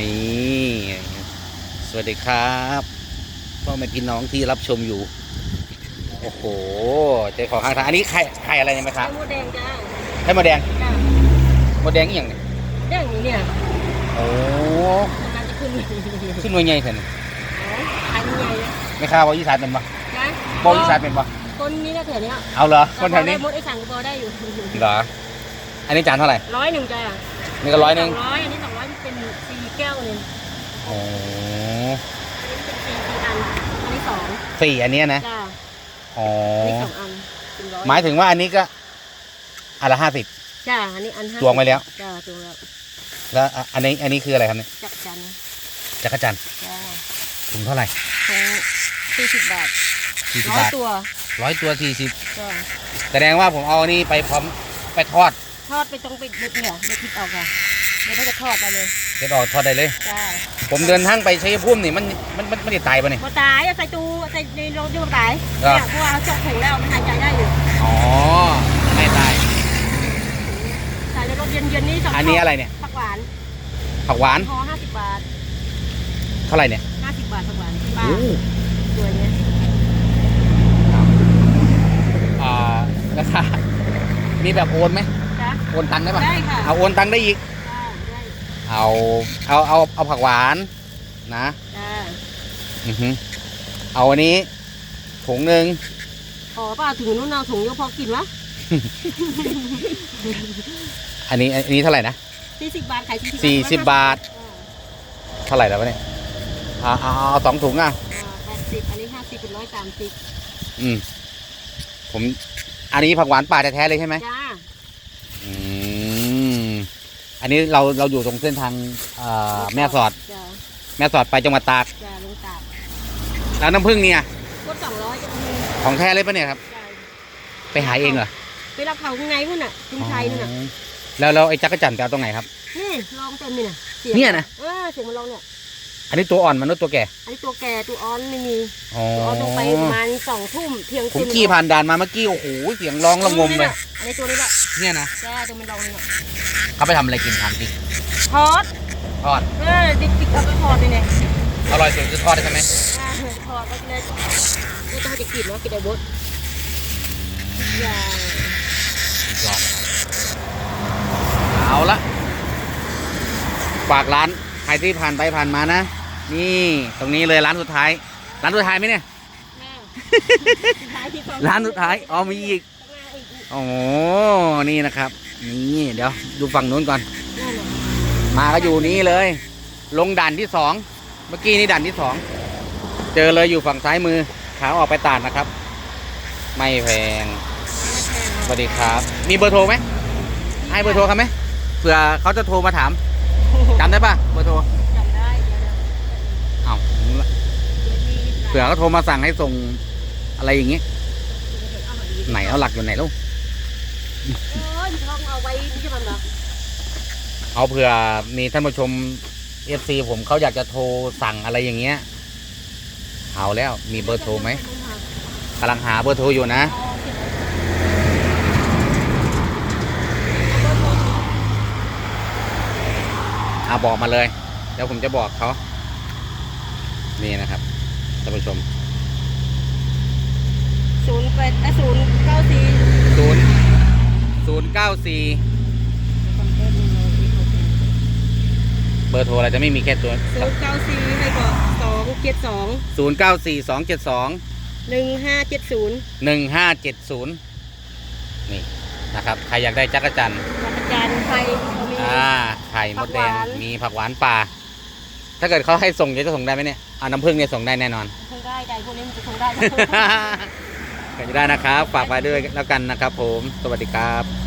นี่ สวัสดีครับพ่อแม่พี่น้องที่รับชมอยู่ โอ้โหเจอของข้างทางอันนี้ไข่ไข่อะไรเนี่ยไหมครับไข่มดแดงจ้าไข่มดแดงจ้ามดแดงอหย่างเนี่ยแดงนี่เนี่ยโอ้มันจะขึ้นขึ้นหน่วยใหญ่เถอะนี่ไข่มันใหญ่เลยไม่ข้าวว่าอีสานเป็นปะนะบอกอีสานเป็นปะคนนี้ก็เถอะเนี้ยเอาเหรอคนแถวนี้มดไอ้สั่งก็พอได้อยู่เหรออันนี้จานเท่าไหร่ร้อยหนึ่งจ้า นี่ก็ร้อยหนึ่งร้อยอันนี้สองร้อยเป็นสี่แก้วหนึ่งโอ้อันนี้เป็นสี่สี่อัน อันนี้สองสี่อันเนี้ยนะจ้าอ๋ออันนี้สองอันเป็นร้อยหมายถึงว่าอันนี้ก็อันละห้าสิบ จ้าอันนี้อันห้าตวงไว้แล้ว จ้าตวงแล้วแล้วอะอันนี้อันนี้คืออะไรครับเนี่ยจักจันจักรจันทร์จ้าถุงเท่าไหร่ของสี่สิบบาทสี่สิบร้อยบาทตัวร้อยตัวสี่สิบจ้าแสดงว่าผมเอาอันนี้ไปพร้อมไปทอด ทอดไปตรงไปเด็ดเนี่ยเด็ดทิพออกค่ะเดี๋ยวเราจะทอดไปเลยเด็ดออกทอดได้เลย จ้าผมเดินทางไปชัยภูมินี่มันมันมันไม่ได้ตายปะเนี่ยพอตายอะใส่ตู้ใส่ในโรงยูตายเหรอเนี่ยเพราะว่าเราเจาะแข็งแล้วมันหายใจได้อยู่อ๋อไม่ตาย ใส่ในรถเย็นๆนี่สองอันนี้อะไรเนี่ย ผักหวานผักหวานห่อห้าสิบบาทเท่าไหร่เนี่ยห้าสิบบาทผักหวานป้าโอ้สวยเนี่ยอ่าราคามีแบบโอนไหมจ้า โอนตังค์ได้ปะได้ค่ะเอาโอนตังค์ได้อีกจ้าได้เอาเอาเอาเอาผักหวานนะจ้าอือฮึเอาอันนี้ถุงหนึ่งขอป้าถึงนู้นเอาถุงเยอะพอกินวะอันนี้อันนี้เท่าไหร่นะสี่สิบบาทขายสี่สิบบาท เท่าไหร่แล้ววะเนี่ยเอาเอาเอาสองถุงอะ แปดสิบอันนี้ห้าสิบเป็นร้อยสามสิบอืมผม อันนี้ผักหวานป่าแท้ๆเลยใช่ไหม จ้า อืม อันนี้เราเราอยู่ตรงเส้นทางเอ่อแม่สอด จ้าแม่สอดไปจังหวัดตากจ้าลงตากแล้วน้ำผึ้งเนี่ยก็สองร้อยจะเอาเงินของแท้เลยปะเนี่ยครับ จ้าไปหาเองเหรอไปรับเขาข้างในนู่นน่ะชุมชัยนู่นน่ะอ๋อแล้วเราไอ้จักรจันทร์จะเอาตรงไหนครับ นี่ลองเต็มนี่น่ะสีงเนี่ยนะ เออเสียงมันลองเนี่ย อันนี้ตัวอ่อนมันหรือตัวแก่ อันนี้ตัวแก่ตัวอ่อนไม่มีอ๋อตัวอ่อนต้องไปประมาณสองทุ่มเที่ยงผมคืนขี่ผ่านด่านมาเมื่อกี้โอ้โหเสียงร้องระงมเลย อันนี้ตัวนี้แหละเนี่ยนะแก่ตัวมันลองนี่น่ะเขาไปทำอะไรกินทานจริงทอดทอดเออดิบดิบเอาไปทอดเลยเนี่ยอร่อยสุดคือทอดใช่ไหมอ่าทอดก็เลยก็ต้องจะกินเนาะกินได้บดอย่าลองเอาละฝากร้านใครที่ผ่านไปผ่านมานะ นี่ตรงนี้เลยร้านสุดท้าย ร้านสุดท้ายไหมเนี่ยแม่ท้ายที่สองร้านสุดท้ายอ๋อมีอีกข้างหน้าอีกโอ้โหนี่นะครับ นี่เดี๋ยวดูฝั่งนู้นก่อนนั่นน่ะมาก็อยู่นี้เลย ลงด่านที่สองเมื่อกี้นี่ด่านที่สองเจอเลยอยู่ฝั่งซ้ายมือขาออกไปตาดนะครับ ไม่แพงสวัสดีครับ มีเบอร์โทรไหมให้เบอร์โทรเขาไหมเผื่อเขาจะโทรมาถามจำได้ปะเบอร์โทร จำได้เดี๋ยวนะ เอ้า เดี๋ยวมี เผื่อเขาโทรมาสั่งให้ส่งอะไรอย่างงี้เอามาดีไหนเอาหลักอยู่ไหนลูกเออทองเอาไว้นี่ใช่ไหมเหรอเอาเผื่อมีท่านผู้ชมเอฟซีผมเขาอยากจะโทรสั่งอะไรอย่างเงี้ย เอาแล้วมีเบอร์โทรไหมกำลังหาเบอร์โทรอยู่นะ เอาบอกมาเลยเดี๋ยวผมจะบอกเขา นี่นะครับ ท่านผู้ชมศูนย์แปดศูนย์เก้าสี่ศูนย์ศูนย์เก้าสี่เบอร์โทรอะไรจะไม่มีแค่ตัวศูนย์เก้าสี่ให้ก่อนสองเจ็ดสองศูนย์เก้าสี่สองเจ็ดสองหนึ่งห้าเจ็ดศูนย์หนึ่งห้าเจ็ดศูนย์นี่นะครับใครอยากได้จักรจันทร์อาจารย์ไฟเขามีอ่าไข่มดแดงผักหวานมีผักหวานป่า ถ้าเกิดเขาให้ส่งจะส่งได้ไหมเนี่ย อ่าน้ำผึ้งเนี่ยส่งได้แน่นอน คงได้ได้พวกนี้มันจะคงได้ ก็จะได้นะครับ ฝากไว้ด้วยแล้วกันนะครับผม สวัสดีครับ